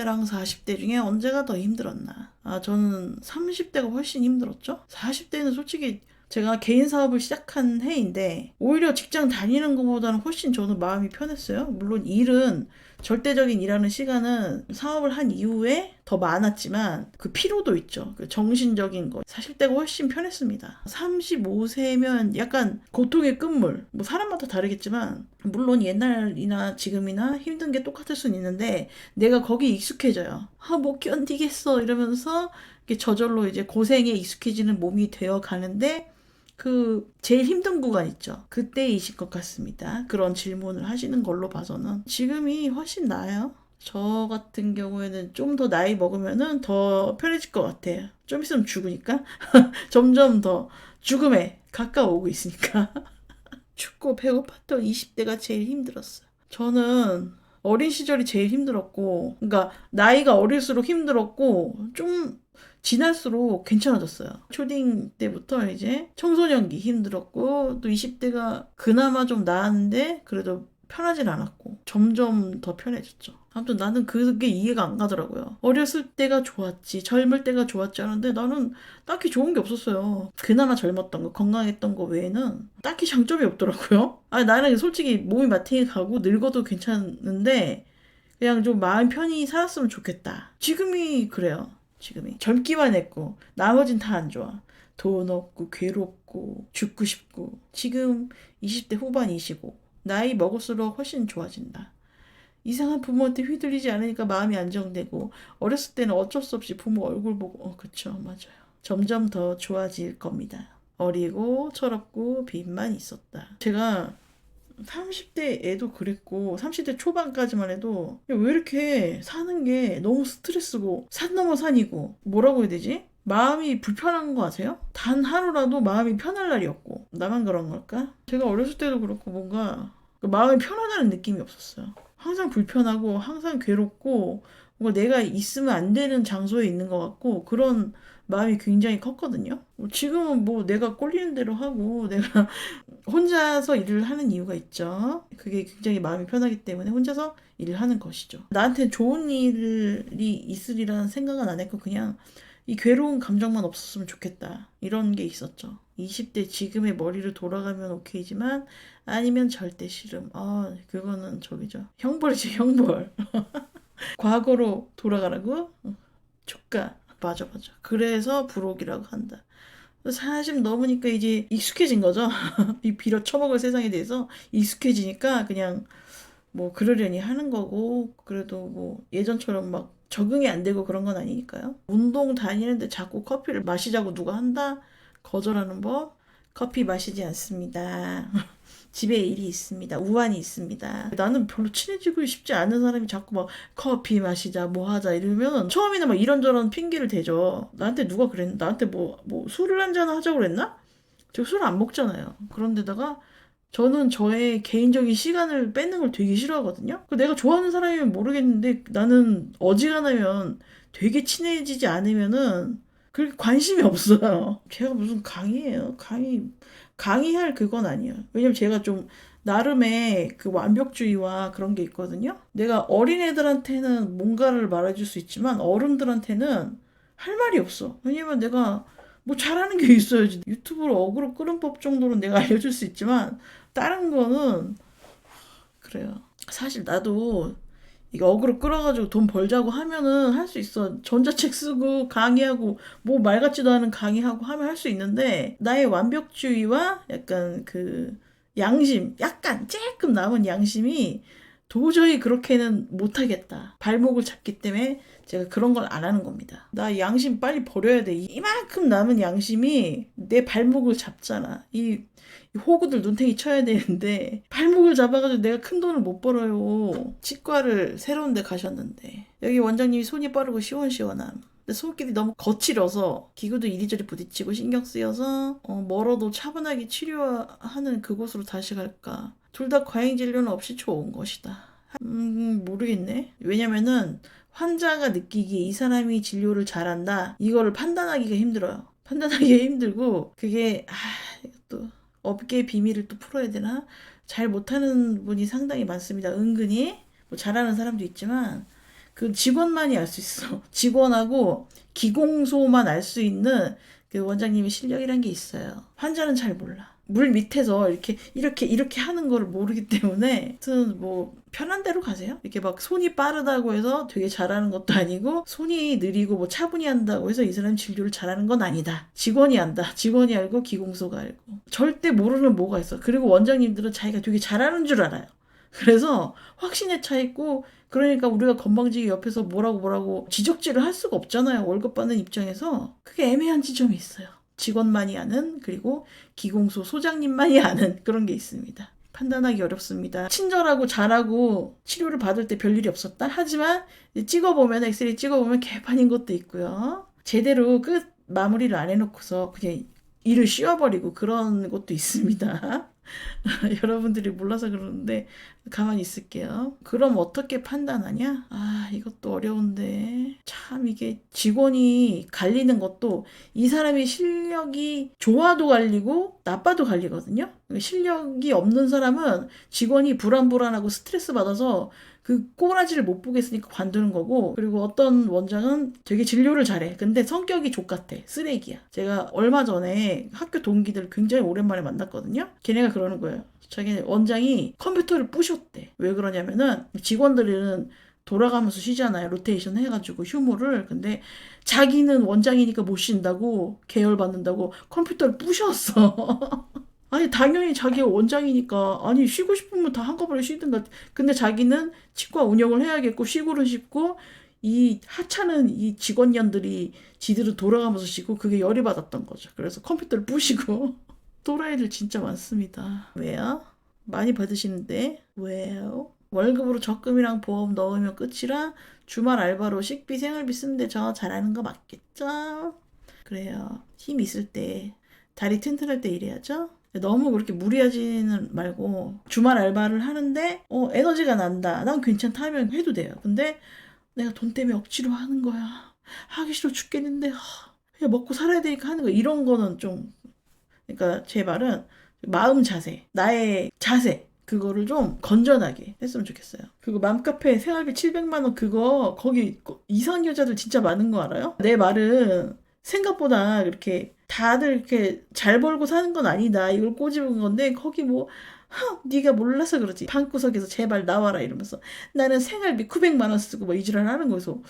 30대랑 40대 중에 언제가 더 힘들었나? 아, 저는 30대가 훨씬 힘들었죠? 40대는 솔직히 제가 개인 사업을 시작한 해인데 오히려 직장 다니는 것보다는 훨씬 저는 마음이 편했어요. 물론 일은 절대적인 일하는 시간은 사업을 한 이후에 더 많았지만 그 피로도 있죠. 그 정신적인 거. 40대가 훨씬 편했습니다. 35세면 약간 고통의 끝물. 뭐 사람마다 다르겠지만 물론 옛날이나 지금이나 힘든 게 똑같을 수는 있는데 내가 거기에 익숙해져요. 아, 못 견디겠어 이러면서 저절로 이제 고생에 익숙해지는 몸이 되어 가는데 그 제일 힘든 구간 있죠. 그때이실 것 같습니다. 그런 질문을 하시는 걸로 봐서는 지금이 훨씬 나아요. 저 같은 경우에는 좀 더 나이 먹으면은 더 편해질 것 같아요. 좀 있으면 죽으니까 점점 더 죽음에 가까워오고 있으니까 춥고 배고팠던 20대가 제일 힘들었어요. 저는 어린 시절이 제일 힘들었고, 그러니까 나이가 어릴수록 힘들었고 좀 지날수록 괜찮아졌어요. 초딩 때부터 이제 청소년기 힘들었고 또 20대가 그나마 좀 나았는데 그래도 편하진 않았고 점점 더 편해졌죠. 아무튼 나는 그게 이해가 안 가더라고요. 어렸을 때가 좋았지, 젊을 때가 좋았지 하는데 나는 딱히 좋은 게 없었어요. 그나마 젊었던 거, 건강했던 거 외에는 딱히 장점이 없더라고요. 아 나는 솔직히 몸이 마탱이 가고 늙어도 괜찮은데 그냥 좀 마음 편히 살았으면 좋겠다. 지금이 그래요. 지금이 젊기만 했고 나머진 다 안 좋아. 돈 없고 괴롭고 죽고 싶고 지금 20대 후반이시고 나이 먹을수록 훨씬 좋아진다. 이상한 부모한테 휘둘리지 않으니까 마음이 안정되고 어렸을 때는 어쩔 수 없이 부모 얼굴 보고 어 그쵸 맞아요. 점점 더 좋아질 겁니다. 어리고 철없고 빚만 있었다. 제가 30대 애도 그랬고 30대 초반까지만 해도 왜 이렇게 사는 게 너무 스트레스고 산 넘어 산이고 뭐라고 해야 되지? 마음이 불편한 거 아세요? 단 하루라도 마음이 편할 날이 없고 나만 그런 걸까? 제가 어렸을 때도 그렇고 뭔가 그 마음이 편하다는 느낌이 없었어요. 항상 불편하고 항상 괴롭고 뭔가 내가 있으면 안 되는 장소에 있는 것 같고 그런 마음이 굉장히 컸거든요. 뭐 지금은 뭐 내가 꼴리는 대로 하고 내가 혼자서 일을 하는 이유가 있죠. 그게 굉장히 마음이 편하기 때문에 혼자서 일을 하는 것이죠. 나한테 좋은 일이 있으리라는 생각은 안 했고 그냥 이 괴로운 감정만 없었으면 좋겠다. 이런 게 있었죠. 20대 지금의 머리를 돌아가면 오케이지만 아니면 절대 싫음. 아, 그거는 저기죠. 형벌이지, 형벌. 과거로 돌아가라고? 어, 조카. 맞아, 맞아. 그래서 부록이라고 한다. 40 넘으니까 이제 익숙해진 거죠. 이 빌어 처먹을 세상에 대해서 익숙해지니까 그냥 뭐 그러려니 하는 거고 그래도 뭐 예전처럼 막 적응이 안 되고 그런 건 아니니까요. 운동 다니는데 자꾸 커피를 마시자고 누가 한다? 거절하는 법. 커피 마시지 않습니다. 집에 일이 있습니다. 우환이 있습니다. 나는 별로 친해지고 싶지 않은 사람이 자꾸 막 커피 마시자, 뭐 하자 이러면 처음에는 막 이런저런 핑계를 대죠. 나한테 누가 그랬나? 나한테 뭐, 뭐 술을 한잔 하자고 그랬나? 저술안 먹잖아요. 그런데다가 저는 저의 개인적인 시간을 뺏는 걸 되게 싫어하거든요. 그 내가 좋아하는 사람이면 모르겠는데 나는 어지간하면 되게 친해지지 않으면은 그렇게 관심이 없어요. 제가 무슨 강의예요. 강의 강의할 그건 아니에요. 왜냐면 제가 좀 나름의 그 완벽주의와 그런 게 있거든요. 내가 어린애들한테는 뭔가를 말해줄 수 있지만 어른들한테는 할 말이 없어. 왜냐면 내가 뭐 잘하는 게 있어야지. 유튜브를 어그로 끄는 법 정도는 내가 알려줄 수 있지만 다른 거는 그래요. 사실 나도 이거 어그로 끌어가지고 돈 벌자고 하면은 할 수 있어. 전자책 쓰고 강의하고 뭐 말 같지도 않은 강의하고 하면 할 수 있는데 나의 완벽주의와 약간 그 양심, 약간 조금 남은 양심이 도저히 그렇게는 못하겠다. 발목을 잡기 때문에 제가 그런 걸안 하는 겁니다. 나 양심 빨리 버려야 돼. 이만큼 남은 양심이 내 발목을 잡잖아. 이, 이 호구들 눈탱이 쳐야 되는데 발목을 잡아가지고 내가 큰 돈을 못 벌어요. 치과를 새로운 데 가셨는데 여기 원장님이 손이 빠르고 시원시원함. 근데 손길이 너무 거칠어서 기구도 이리저리 부딪히고 신경 쓰여서 어, 멀어도 차분하게 치료하는 그곳으로 다시 갈까. 둘 다 과잉 진료는 없이 좋은 것이다. 음, 모르겠네. 왜냐면은 환자가 느끼기에 이 사람이 진료를 잘한다. 이거를 판단하기가 힘들어요. 판단하기가 힘들고 그게 아, 이것도 업계의 비밀을 또 풀어야 되나? 잘 못하는 분이 상당히 많습니다. 은근히 뭐 잘하는 사람도 있지만 그 직원만이 알 수 있어. 직원하고 기공소만 알 수 있는 그 원장님의 실력이란 게 있어요. 환자는 잘 몰라. 물 밑에서 이렇게 이렇게 이렇게 하는 거를 모르기 때문에 하여튼 뭐 편한 대로 가세요. 이렇게 막 손이 빠르다고 해서 되게 잘하는 것도 아니고 손이 느리고 뭐 차분히 한다고 해서 이 사람이 진료를 잘하는 건 아니다. 직원이 안다. 직원이 알고 기공소가 알고 절대 모르는 뭐가 있어. 그리고 원장님들은 자기가 되게 잘하는 줄 알아요. 그래서 확신에 차 있고 그러니까 우리가 건방지게 옆에서 뭐라고 뭐라고 지적질을 할 수가 없잖아요. 월급 받는 입장에서 그게 애매한 지점이 있어요. 직원만이 아는 그리고 기공소 소장님만이 아는 그런 게 있습니다. 판단하기 어렵습니다. 친절하고 잘하고 치료를 받을 때 별일이 없었다. 하지만 찍어보면 엑스레이 찍어보면 개판인 것도 있고요. 제대로 끝 마무리를 안 해놓고서 그냥 일을 쉬어버리고 그런 것도 있습니다. 여러분들이 몰라서 그러는데 가만히 있을게요. 그럼 어떻게 판단하냐? 아, 이것도 어려운데. 참 이게 직원이 갈리는 것도 이 사람이 실력이 좋아도 갈리고 나빠도 갈리거든요. 실력이 없는 사람은 직원이 불안불안하고 스트레스 받아서 그 꼬라지를 못 보겠으니까 관두는 거고 그리고 어떤 원장은 되게 진료를 잘해. 근데 성격이 족같아. 쓰레기야. 제가 얼마 전에 학교 동기들 굉장히 오랜만에 만났거든요. 걔네가 그러는 거예요. 자기 원장이 컴퓨터를 부셨대. 왜 그러냐면은 직원들은 돌아가면서 쉬잖아요. 로테이션 해가지고 휴무를. 근데 자기는 원장이니까 못 쉰다고 계열 받는다고 컴퓨터를 부셨어 아니 당연히 자기가 원장이니까. 아니 쉬고 싶으면 다 한꺼번에 쉬든가. 근데 자기는 치과 운영을 해야겠고 쉬고는 싶고 이 하찮은 이 직원년들이 지들은 돌아가면서 쉬고 그게 열이 받았던 거죠. 그래서 컴퓨터를 부시고 또라이들 진짜 많습니다. 왜요? 많이 받으시는데? 왜요? 월급으로 적금이랑 보험 넣으면 끝이라 주말 알바로 식비 생활비 쓰는데 저 잘하는 거 맞겠죠? 그래요. 힘 있을 때 다리 튼튼할 때 일해야죠 너무 그렇게 무리하지는 말고 주말 알바를 하는데 어, 에너지가 난다. 난 괜찮다 하면 해도 돼요. 근데 내가 돈 때문에 억지로 하는 거야. 하기 싫어 죽겠는데 하, 그냥 먹고 살아야 되니까 하는 거 이런 거는 좀 그러니까 제 말은 마음 자세, 나의 자세 그거를 좀 건전하게 했으면 좋겠어요. 그리고 맘카페 생활비 700만 원 그거 거기 이상한 여자들 진짜 많은 거 알아요? 내 말은 생각보다 이렇게 다들 이렇게 잘 벌고 사는 건 아니다. 이걸 꼬집은 건데 거기 뭐 하, 네가 몰라서 그러지. 방구석에서 제발 나와라 이러면서 나는 생활비 900만 원 쓰고 뭐 이지랄 하는 거에서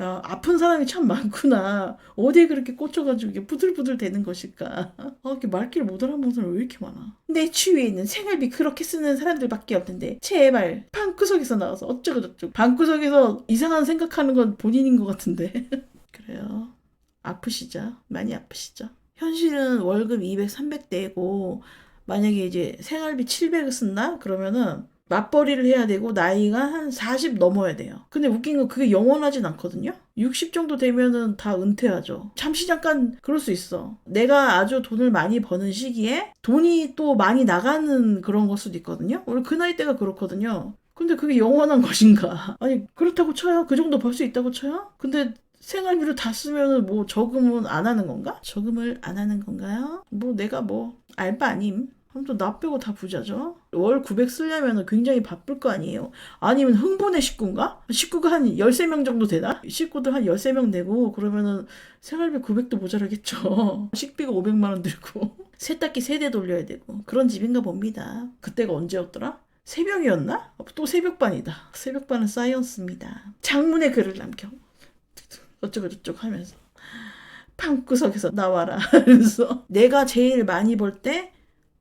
야, 아픈 사람이 참 많구나. 어디에 그렇게 꽂혀가지고 이게 부들부들 되는 것일까? 아, 이렇게 말귀를 못 알아보는 사람이 왜 이렇게 많아? 내 주위에 있는 생활비 그렇게 쓰는 사람들밖에 없는데 제발 방구석에서 나와서 어쩌고 저쩌고 방구석에서 이상한 생각하는 건 본인인 것 같은데 그래요. 아프시죠? 많이 아프시죠? 현실은 월급 200, 300대고 만약에 이제 생활비 700을 쓴다? 그러면은 맞벌이를 해야 되고 나이가 한 40 넘어야 돼요. 근데 웃긴 건 그게 영원하진 않거든요. 60 정도 되면은 다 은퇴하죠. 잠시 잠깐 그럴 수 있어. 내가 아주 돈을 많이 버는 시기에 돈이 또 많이 나가는 그런 걸 수도 있거든요. 원래 그 나이 때가 그렇거든요. 근데 그게 영원한 것인가? 아니 그렇다고 쳐요. 그 정도 벌 수 있다고 쳐요. 근데 생활비를 다 쓰면은 뭐 저금은 안 하는 건가? 저금을 안 하는 건가요? 뭐 내가 뭐 알바 아님. 아무튼 나 빼고 다 부자죠. 월 900 쓰려면 굉장히 바쁠 거 아니에요. 아니면 흥분의 식구인가? 식구가 한 13명 정도 되나? 식구들 한 13명 되고 그러면은 생활비 900도 모자라겠죠. 식비가 500만 원 들고 세탁기 세 대 돌려야 되고 그런 집인가 봅니다. 그때가 언제였더라? 새벽이었나? 또 새벽반이다. 새벽반은 사이언스입니다. 장문의 글을 남겨. 어쩌고 저쩌고 하면서. 방구석에서 나와라 그래서. 내가 제일 많이 벌 때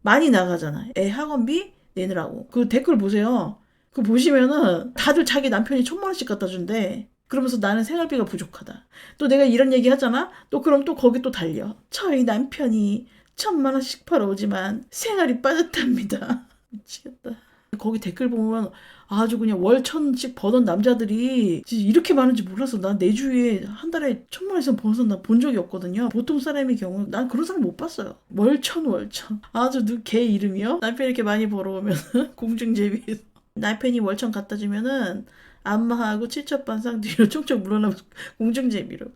많이 나가잖아. 애 학원비 내느라고. 그 댓글 보세요. 그 보시면은 다들 자기 남편이 천만 원씩 갖다 준대. 그러면서 나는 생활비가 부족하다. 또 내가 이런 얘기 하잖아? 또 그럼 또 거기 또 달려. 저희 남편이 천만 원씩 벌어오지만 생활이 빠듯합니다. 미치겠다. 거기 댓글 보면 아주 그냥 월 천씩 버는 남자들이 이렇게 많은지 몰라서 난 내 주위에 한 달에 천만 원 이상 버는 사람 나본 적이 없거든요. 보통 사람의 경우 난 그런 사람 못 봤어요. 월천 월천 아주 누개 이름이요? 남편이 이렇게 많이 벌어오면 공중제비 남편이 월천 갖다 주면은 안마하고 칠첩반상 뒤로 총총 물러나면서 공중제비로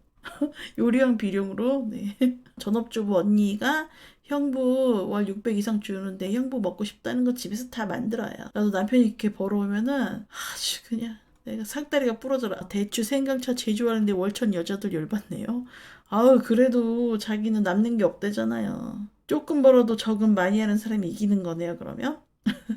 요리형 비룡으로 네. 전업주부 언니가 형부 월 600 이상 주는데 형부 먹고 싶다는 거 집에서 다 만들어요. 나도 남편이 이렇게 벌어오면은 아주 그냥 내가 상다리가 부러져라. 대추 생강차 제조하는데 월천 여자들 열받네요. 아우 그래도 자기는 남는 게 없대잖아요. 조금 벌어도 적금 많이 하는 사람이 이기는 거네요 그러면.